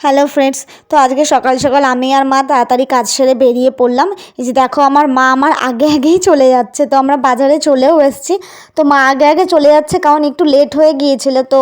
Hello friends, তো আজকে সকাল সকাল আমি আর মা তাড়াতাড়ি কাজ সেরে বেরিয়ে পড়লাম। এই যে দেখো আমার মা আমার আগে আগেই চলে যাচ্ছে, তো আমরা বাজারে চলেও এসেছি। তো মা আগে আগে চলে যাচ্ছে কারণ একটু লেট হয়ে গিয়েছিল, তো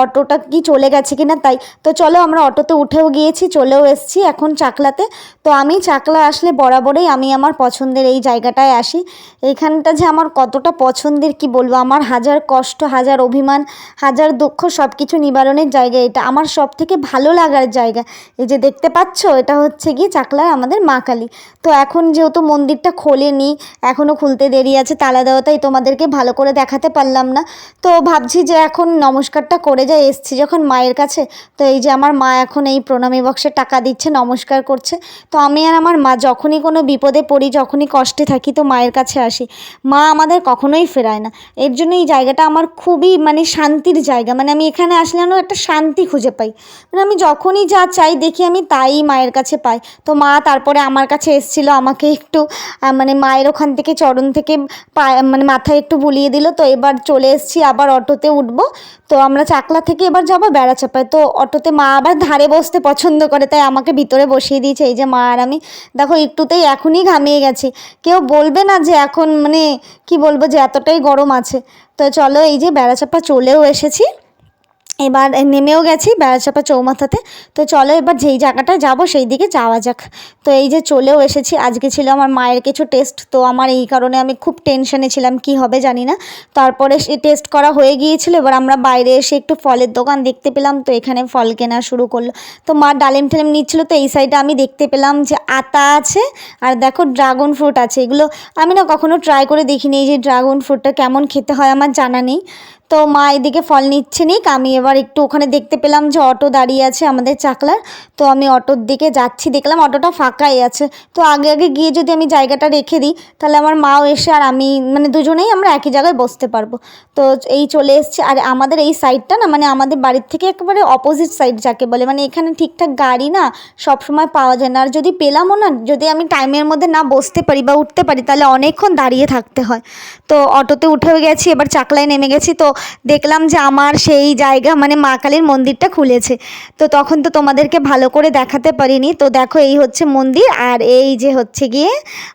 অটোটা কি চলে গেছে কিনা তাই। তো চলো আমরা অটোতে উঠেও গিয়েছি, চলেও এসেছি এখন চাকলাতে। তো আমি চাকলা আসলে বরাবরই আমি আমার পছন্দের এই জায়গাটায় আসি। এইখানটা যে আমার কতটা পছন্দের কি বলব, আমার হাজার কষ্ট, হাজার অভিমান, হাজার দুঃখ সব কিছু নিবারণের জায়গা এটা। আমার সব থেকে ভালো লাগার জায়গা। এই যে দেখতে পাচ্ছ, এটা হচ্ছে গিয়ে চাকলার আমাদের মা কালী। তো এখন যেহেতু মন্দিরটা খোলেনি এখনও খুলতে দেরি আছে, তালা দেওয়া, তাই তোমাদেরকে ভালো করে দেখাতে পারলাম না। তো ভাবছি যে এখন নমস্কারটা করে যাই, এসছি যখন মায়ের কাছে। তো এই যে আমার মা এখন এই প্রণামী বক্সে টাকা দিচ্ছে, নমস্কার করছে। তো আমি আর আমার মা যখনই কোনো বিপদে পড়ি, যখনই কষ্টে থাকি, তো মায়ের কাছে আসি। মা আমাদের কখনোই ফেরায় না। এর জন্য এই জায়গাটা আমার খুবই মানে শান্তির জায়গা। মানে আমি এখানে আসলে একটা শান্তি খুঁজে পাই। মানে আমি যখনই যা চাই দেখি আমি তাই মায়ের কাছে পাই। তো মা তারপরে আমার কাছে এসেছিল, আমাকে একটু মানে মায়ের ওখান থেকে চরণ থেকে মানে মাথায় একটু বুলিয়ে দিল। তো এবার চলে এসেছি, আবার অটোতে উঠবো। তো আমরা চাকলা থেকে এবার যাব বেড়াচাপায়। তো অটোতে মা আবার ধারে বসতে পছন্দ করে, তাই আমাকে ভিতরে বসিয়ে দিয়েছে, এই যে মা আর আমি। দেখো একটুতেই এখনই ঘামিয়ে গেছি। কেউ বলবে না যে এখন মানে কি বলব যে এতটাই গরম আছে। তো চলো এই যে বেড়াচাপা চলেও এসেছি। এবার নেমেও গেছি বেড়াচাপা চৌমাথাতে। তো চলো এবার যেই জায়গাটায় যাব সেই দিকে যাওয়া যাক। তো এই যে চলেও এসেছি, আজকে ছিল আমার মায়ের কিছু টেস্ট তো আমার এই কারণে আমি খুব টেনশনে ছিলাম, কি হবে জানি না। তারপরে সে টেস্ট করা হয়ে গিয়েছিল, এবার আমরা বাইরে এসে একটু ফলের দোকান দেখতে পেলাম, তো এখানে ফল কেনা শুরু করল। তো মা ডালিম টেলিম নিচ্ছিলো, তো এই সাইডে আমি দেখতে পেলাম যে আতা আছে, আর দেখো ড্রাগন ফ্রুট আছে। এগুলো আমি না কখনো ট্রাই করে দেখিনি, এই যে ড্রাগন ফ্রুটটা কেমন খেতে হয় আমার জানা নেই। তো মা এদিকে ফল নিচ্ছে নিক। আমি এবার একটু ওখানে দেখতে পেলাম যে অটো দাঁড়িয়ে আছে আমাদের চাকলার। তো আমি অটোর দিকে যাচ্ছি, দেখলাম অটোটা ফাঁকাই আছে। তো আগে আগে গিয়ে যদি আমি জায়গাটা রেখে দিই, তাহলে আমার মাও এসে আর আমি মানে দুজনেই আমরা একই জায়গায় বসতে পারব। তো এই চলে এসছে। আর আমাদের এই সাইডটা না মানে আমাদের বাড়ির থেকে একেবারে অপোজিট সাইড যাকে বলে মানে এখানে ঠিকঠাক গাড়ি না সব সময় পাওয়া যায় না। আর যদি পেলামও না, যদি আমি টাইমের মধ্যে না বসতে পারি বা উঠতে পারি, তাহলে অনেকক্ষণ দাঁড়িয়ে থাকতে হয়। তো অটোতে উঠেও গেছি, এবার চাকলায় নেমে গেছি। তো দেখলাম যে আমার সেই জায়গা মানে মা কালীর মন্দিরটা খুলেছে। তো তখন তো তোমাদেরকে ভালো করে দেখাতে পারিনি। তো দেখো এই হচ্ছে মন্দির আর এই যে হচ্ছে গিয়ে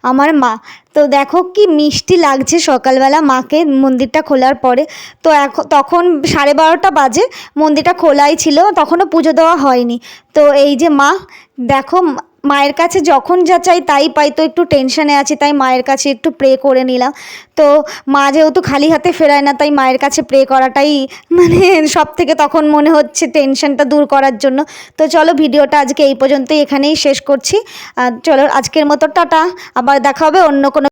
আমার মা। তো দেখো কি মিষ্টি লাগছে সকালবেলা মাকে মন্দিরটা খোলার পরে। তো এখন তখন সাড়ে বারোটা বাজে, মন্দিরটা খোলাই ছিল, তখনও পুজো দেওয়া হয়নি। তো এই যে মা, দেখো মায়ের কাছে যখন যা চাই তাই পাই। তো একটু টেনশানে আছি, তাই মায়ের কাছে একটু প্রে করে নিলাম। তো মা যেহেতু খালি হাতে ফেরায় না, তাই মায়ের কাছে প্রে করাটাই মানে সব থেকে তখন মনে হচ্ছে টেনশনটা দূর করার জন্য। তো চলো ভিডিওটা আজকে এই পর্যন্তই এখানেই শেষ করছি। চলো আজকের মতো টাটা, আবার দেখা হবে অন্য কোনো